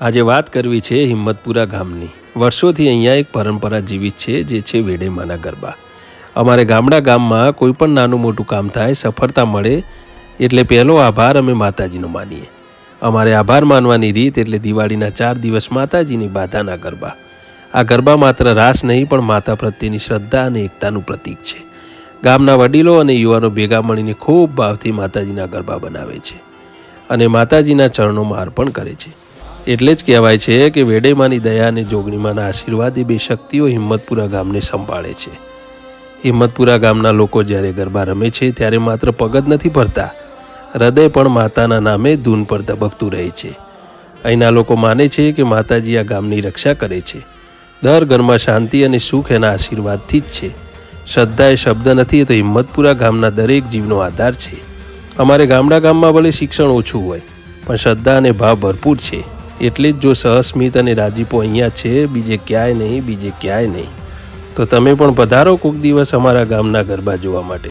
આજે વાત કરવી છે હિંમતપુરા ગામની. વર્ષોથી અહીંયા એક પરંપરા જીવિત છે, જે છે વેડેમાના ગરબા. અમારે ગામડા ગામમાં કોઈ પણ નાનું મોટું કામ થાય, સફળતા મળે, એટલે પહેલો આભાર અમે માતાજીનો માનીએ. અમારે આભાર માનવાની રીત એટલે દિવાળીના ચાર દિવસ માતાજીની બાધાના ગરબા. આ ગરબા માત્ર રાસ નહીં, પણ માતા પ્રત્યેની શ્રદ્ધા અને એકતાનું પ્રતીક છે. ગામના વડીલો અને યુવાનો ભેગા મળીને ખૂબ ભાવથી માતાજીના ગરબા બનાવે છે અને માતાજીના ચરણોમાં અર્પણ કરે છે. એટલે જ કહેવાય છે કે વેડેમાની દયા અને જોગણીમાના આશીર્વાદ એ બે શક્તિઓ હિંમતપુરા ગામને સંભાળે છે. હિંમતપુરા ગામના લોકો જ્યારે ગરબા રમે છે, ત્યારે માત્ર પગ જ નથી ભરતા, હૃદય પણ માતાના નામે ધૂન પર ધબકતું રહે છે. અહીંના લોકો માને છે કે માતાજી આ ગામની રક્ષા કરે છે. દર ઘરમાં શાંતિ અને સુખ એના આશીર્વાદથી જ છે. શ્રદ્ધા એ શબ્દ નથી, તો હિંમતપુરા ગામના દરેક જીવનો આધાર છે. અમારે ગામડા ગામમાં ભલે શિક્ષણ ઓછું હોય, પણ શ્રદ્ધા અને ભાવ ભરપૂર છે. એટલે જ જો સહસ્મિત અને રાજીપો અહીંયા છે, બીજે ક્યાંય નહીં, બીજે ક્યાંય નહીં. તો તમે પણ પધારો કોઈક દિવસ અમારા ગામના ગરબા જોવા માટે.